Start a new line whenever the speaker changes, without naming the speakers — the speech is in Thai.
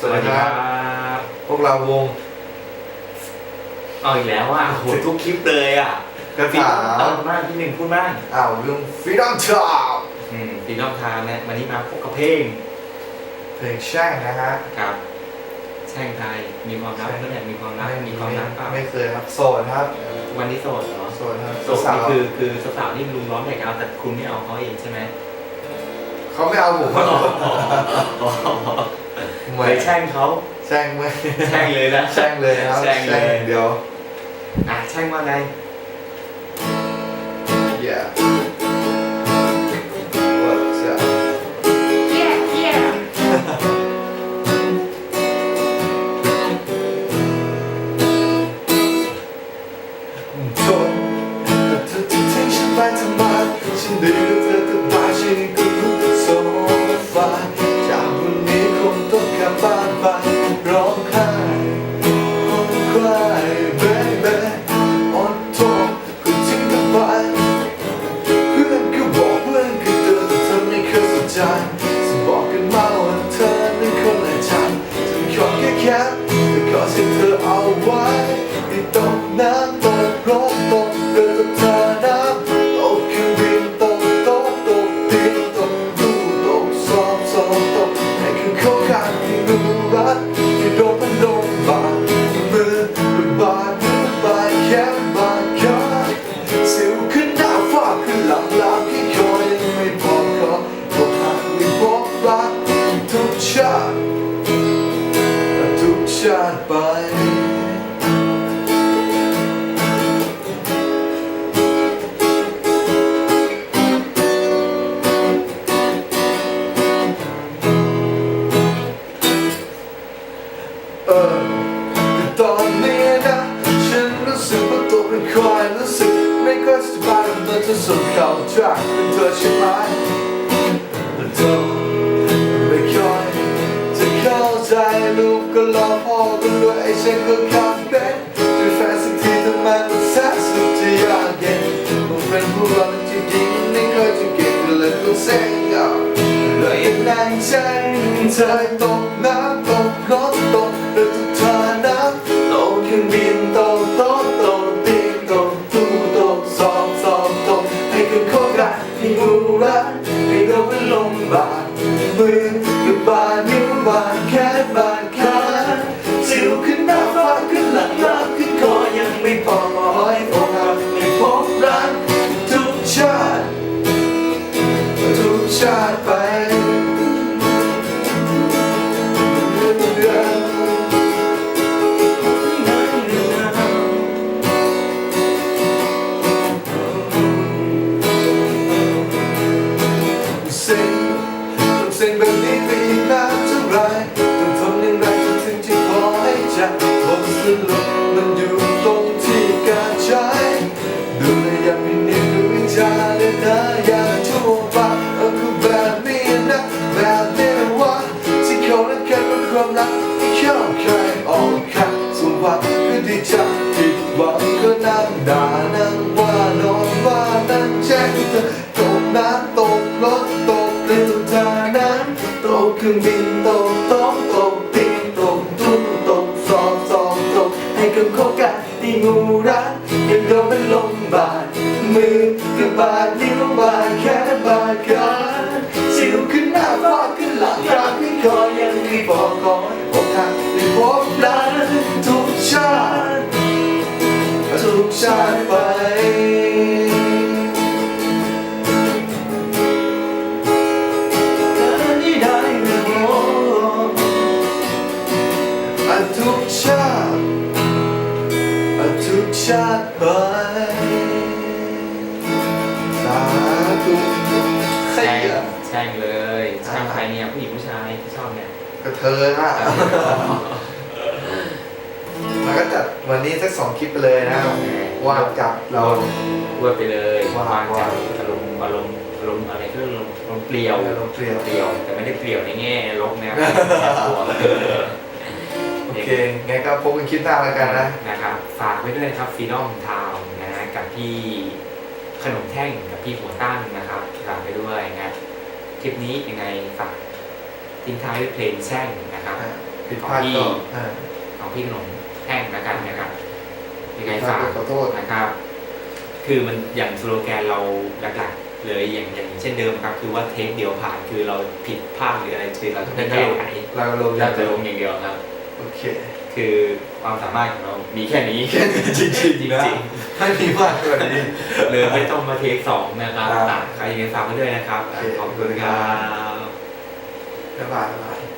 สวัสดีครับ
บ
พวกเราวง
เอาอีกแล้วอะโหทุกคลิปเลยอะ
กระ
พี่
ถา
เอา
ม
มากที่หนึ่งพูดบ้าง
อ้าวเรื่อง Freedom Talk
อืมปีนอกทางนะวันนี้มาพบกับเพลง
เพลงแช่งนะฮะ
ครับ แช่งไทยมีความรักก็เนี่ยมีความรักมีความรักเปล่า
ไม่เคยครับโสดครับ
วันนี้โสดเหรอ
โสดครับ
โสด
สาว
นี่คือคือสาวๆนี่ลุงร้อนอยากเอาแต่คุณไม่เอาเขาเองใช่ไหม
เขาไม่เอาผม
เหมยแช่งเขา
แช่งไม่
แช่งเลยนะ
แช่งเลยครับ
แช่งเลย
เดี๋ยว
อะแช่งว่าไง
yeah what's up
Yeah, yeah.
จนแต่เธอจะทิ้งฉันไปทำไมฉันดีกับเธอก็มาฉันก็ ไม่ค่อยสบายเมื่อเธอส่งข่าวจากเป็นเธอใช่ไหมแต่เธอไม่ค่อยจะเข้าใจลูกก็รอ ดแขนบาดขาสิวขึ้นหน้าฟ้าขึ้นหลังลากขึ้นคอยังไม่พอให้อกหักไม่พบรักทุกชาติทุกชาติไป บนสรุปมันอยู่ตรงที่การใช้ดูแลอย่างม่เนีนดูวิจารณ์เลยนะอย่าทั่วไปเออคือแบบนี้นะแบบนี้ว่าที่เขารักกันเป็นความรักที่เข้าใครออกใครสมหวังก็ดีใจผิดหวังก็นั่งด่านั่งว่านอนว่านั่งแจ้งเธอตกน้ำตกรถตกเรือทุกทาน้ำตกเครื่องบิน ก็คบกันที่งูรักยังโดนเป็นลมบาดมือกับบาดนิ้วบาดแขนบาดขาสิวขึ้นหน้าฟ้า ชาติไปสาธุใคร
แช่ง
อะ
แช่งเลยแช่งใครเนี่ยผู้หญิงผู้ชายที่ชอบเนี่ย
กระเทยอะมันก็จัดวันนี้สักสองคลิปไปเลยนะวางจับเรา
พูดไปเลย
ว่า
วางจาก
ว่า
อารมณ์อารมณ์อารมณ์อะไรก็อารมณ์อารมณ์เปลี่ยว
เราเปลี่ยน
เปลี่ยวแต่ไม่ได้เปลี่ยวในแง่ลบนะตัว
โอ เคงั้นก็พบกันคลิปหน้าแล้วกันนะ
นะครับฝากไว้ด้วยนะครับฟีดอมทาวนะกับพี่ขนมแท่งกับพี่หัวตั้งนะครับฝากไปด้วยนะคลิปนี้ยังไงฝากทิ้งท้ายด้วยเพลงแช่งนะครับ
อะผิด
ขอ
พลางด
พี่
ก็อ่า
ของพี่ขนมแท่งแล้วกันนะครับยังไง
ผิดพลา
ฝา
ด
ก
ก็ขอโทษ
นะครับ คือมันอย่างสโลแกนเราหลักๆเลยอย่างอย่างเช่นเดิมครับ คือว่าเทคเดียวผ่านคือเราผิดพลาดหรืออะไรคือเราต้องแก้ไข
เราลง
เราจะลงอย่างเดียวครับ
โอเค
คือความสามารถของเรามีแค่นี้
แค่นี้จริงๆ
จ
นะ
ริง
ไม่มีมากกว่านี้
ๆเลยไม่ต้องมาเทคสองนะครับ
อ่า
อะใครยังไงฝากไว้ด้วยนะครับ
โอเค
ขอบคุณครับ
บ๊ายบายบ๊ายบาย